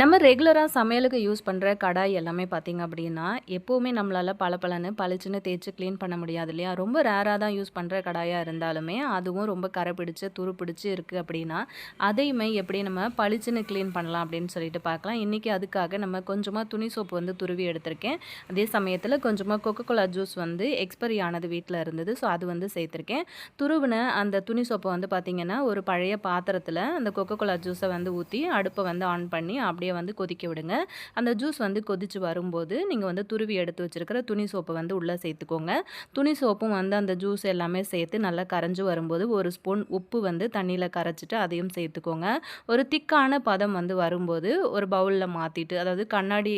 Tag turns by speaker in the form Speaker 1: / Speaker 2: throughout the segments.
Speaker 1: நம்ம ரெகுலராக சமையலுக்கு யூஸ் பண்ணுற கடாய் எல்லாமே பார்த்திங்க அப்படின்னா எப்போவுமே நம்மளால் பளபளன்னு பளிச்சுன்னு தேய்ச்சி க்ளீன் பண்ண முடியாது இல்லையா? ரொம்ப ரேராக தான் யூஸ் பண்ணுற கடாயாக இருந்தாலுமே அதுவும் ரொம்ப கரை பிடிச்சி துரு பிடிச்சி இருக்குது அப்படின்னா அதையுமே எப்படி நம்ம பளிச்சுன்னு க்ளீன் பண்ணலாம் அப்படின்னு சொல்லிட்டு பார்க்கலாம் இன்றைக்கி அதுக்காக நம்ம கொஞ்சமாக துணி சோப்பு வந்து துருவி எடுத்திருக்கேன். அதே சமயத்தில் கொஞ்சமாக கொக்கோலா ஜூஸ் வந்து எக்ஸ்பைரி ஆனது வீட்டில் இருந்தது. ஸோ அது வந்து சேர்த்துருக்கேன். துருவின அந்த துணி சோப்பை வந்து பார்த்திங்கன்னா ஒரு பழைய பாத்திரத்தில் அந்த கொக்கோலா ஜூஸை வந்து ஊற்றி அடுப்பை வந்து ஆன் பண்ணி அப்படியே அப்படியே வந்து கொதிக்க விடுங்க. அந்த ஜூஸ் வந்து கொதித்து வரும்போது நீங்கள் வந்து துருவி எடுத்து வச்சுருக்கிற துணி சோப்பை வந்து உள்ளே சேர்த்துக்கோங்க. துணி சோப்பும் வந்து அந்த ஜூஸ் எல்லாமே சேர்த்து நல்லா கரைஞ்சி வரும்போது ஒரு ஸ்பூன் உப்பு வந்து தண்ணியில் கரைச்சிட்டு அதையும் சேர்த்துக்கோங்க. ஒரு திக்கான பதம் வந்து வரும்போது ஒரு பவுலில் மாற்றிட்டு அதாவது கண்ணாடி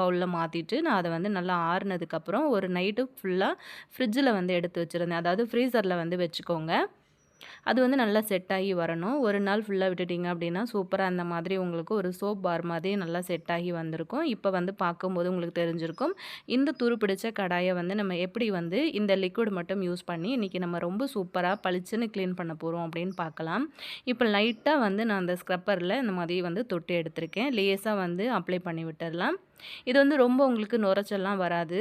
Speaker 1: பவுலில் மாற்றிட்டு நான் அதை வந்து நல்லா ஆறுனதுக்கப்புறம் ஒரு நைட்டு ஃபுல்லாக ஃப்ரிட்ஜில் வந்து எடுத்து வச்சுருந்தேன். அதாவது ஃப்ரீசரில் வந்து வச்சுக்கோங்க. அது வந்து நல்லா செட் ஆகி வரணும். ஒரு நாள் ஃபுல்லாக விட்டுட்டிங்க அப்படின்னா சூப்பராக அந்த மாதிரி உங்களுக்கு ஒரு சோப் பார் மாதிரி நல்லா செட் ஆகி வந்திருக்கும். இப்போ வந்து பார்க்கும்போது உங்களுக்கு தெரிஞ்சிருக்கும். இந்த துரு பிடிச்ச கடாயை வந்து நம்ம எப்படி வந்து இந்த லிக்விட் மட்டும் யூஸ் பண்ணி இன்றைக்கி நம்ம ரொம்ப சூப்பராக பளிச்சுன்னு க்ளீன் பண்ண போகிறோம் அப்படின்னு பார்க்கலாம். இப்போ லைட்டாக வந்து நான் அந்த ஸ்க்ரப்பரில் இந்த மாதிரி வந்து தொட்டு எடுத்திருக்கேன். லேஸாக வந்து அப்ளை பண்ணி விட்டுடலாம். இது வந்து ரொம்ப உங்களுக்கு நுரைச்செல்லாம் வராது.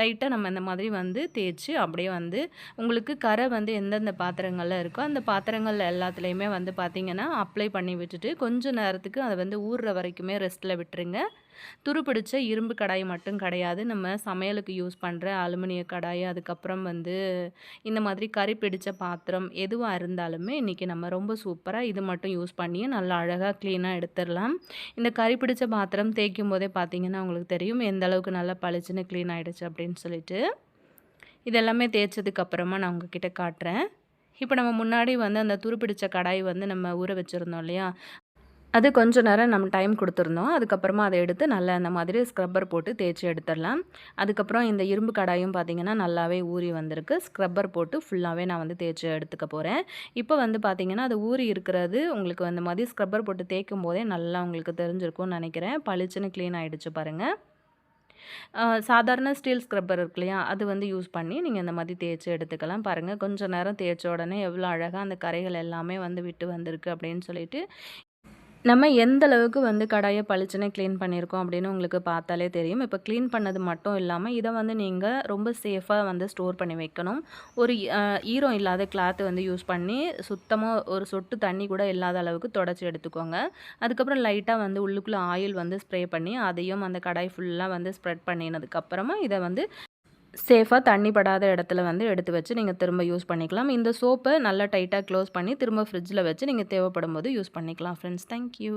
Speaker 1: லைட்டாக நம்ம இந்த மாதிரி வந்து தேய்ச்சி அப்படியே வந்து உங்களுக்கு கரை வந்து எந்தெந்த பாத்திரங்களில் இருக்கோ அந்த பாத்திரங்கள் எல்லாத்துலேயுமே வந்து பார்த்திங்கன்னா அப்ளை பண்ணி விட்டுட்டு கொஞ்சம் நேரத்துக்கு அதை வந்து ஊறுற வரைக்குமே ரெஸ்ட்டில் விட்டுருங்க. துருப்பிடிச்ச இரும்பு கடாய் மட்டும் கிடையாது. நம்ம சமையலுக்கு யூஸ் பண்ணுற அலுமினிய கடாய் அதுக்கப்புறம் வந்து இந்த மாதிரி கறி பிடித்த பாத்திரம் எதுவாக இருந்தாலுமே இன்றைக்கி நம்ம ரொம்ப சூப்பராக இது மட்டும் யூஸ் பண்ணி நல்லா அழகாக க்ளீனாக எடுத்துடலாம். இந்த கறி பிடித்த பாத்திரம் தேய்க்கும் போதே பார்த்திங்கன்னா உங்களுக்கு தெரியும் எந்த அளவுக்கு நல்லா பளிச்சுன்னு க்ளீன் ஆகிடுச்சு அப்படின்னு சொல்லிட்டு. இதெல்லாமே தேய்ச்சதுக்கப்புறமா நான் உங்ககிட்ட காட்டுறேன். இப்போ நம்ம முன்னாடி வந்து அந்த துருப்பிடிச்ச கடாய் வந்து நம்ம ஊற வச்சுருந்தோம் இல்லையா? அது கொஞ்சம் நேரம் நம்ம டைம் கொடுத்துருந்தோம். அதுக்கப்புறமா அதை எடுத்து நல்லா அந்த மாதிரி ஸ்க்ரப்பர் போட்டு தேய்ச்சி எடுத்துடலாம். அதுக்கப்புறம் இந்த இரும்பு கடாயும் பார்த்திங்கன்னா நல்லாவே ஊறி வந்திருக்கு. ஸ்க்ரப்பர் போட்டு ஃபுல்லாகவே நான் வந்து தேய்ச்சி எடுத்துக்க போகிறேன் இப்போ வந்து பார்த்திங்கன்னா அது ஊறி இருக்கிறது உங்களுக்கு அந்த மாதிரி ஸ்க்ரப்பர் போட்டு தேய்க்கும் போதே நல்லா உங்களுக்கு தெரிஞ்சிருக்கும்னு நினைக்கிறேன். பளிச்சுன்னு க்ளீன் ஆகிடுச்சு பாருங்கள் சாதாரண ஸ்டீல் ஸ்க்ரப்பர் இருக்கு இல்லையா? அது வந்து யூஸ் பண்ணி நீங்கள் இந்த மாதிரி தேய்ச்சி எடுத்துக்கலாம் பாருங்கள் கொஞ்சம் நேரம் தேய்ச்ச உடனே எவ்வளோ அழகாக அந்த கரைகள் எல்லாமே வந்து விட்டு வந்திருக்கு அப்படின்னு சொல்லிட்டு நம்ம எந்த அளவுக்கு வந்து கடாயை பளிச்சுன்னு க்ளீன் பண்ணியிருக்கோம் அப்படின்னு உங்களுக்கு பார்த்தாலே தெரியும். இப்போ க்ளீன் பண்ணது மட்டும் இல்லாமல் இதை வந்து நீங்கள் ரொம்ப சேஃபாக வந்து ஸ்டோர் பண்ணி வைக்கணும். ஒரு ஈரம் இல்லாத கிளாத்து வந்து யூஸ் பண்ணி சுத்தமாக ஒரு சொட்டு தண்ணி கூட இல்லாத அளவுக்கு தொடச்சி எடுத்துக்கோங்க. அதுக்கப்புறம் லைட்டாக வந்து உள்ளுக்குள்ளே ஆயில் வந்து ஸ்ப்ரே பண்ணி அதையும் அந்த கடாய் ஃபுல்லாக வந்து ஸ்ப்ரெட் பண்ணினதுக்கப்புறமா இதை வந்து சேஃபாக தண்ணி படாத இடத்துல வந்து எடுத்து வச்சு நீங்கள் திரும்ப யூஸ் பண்ணிக்கலாம். இந்த சோப்பை நல்லா டைட்டாக க்ளோஸ் பண்ணி திரும்ப ஃப்ரிட்ஜில் வச்சு நீங்கள் தேவைப்படும் போது யூஸ் பண்ணிக்கலாம் ஃப்ரெண்ட்ஸ் தேங்க்யூ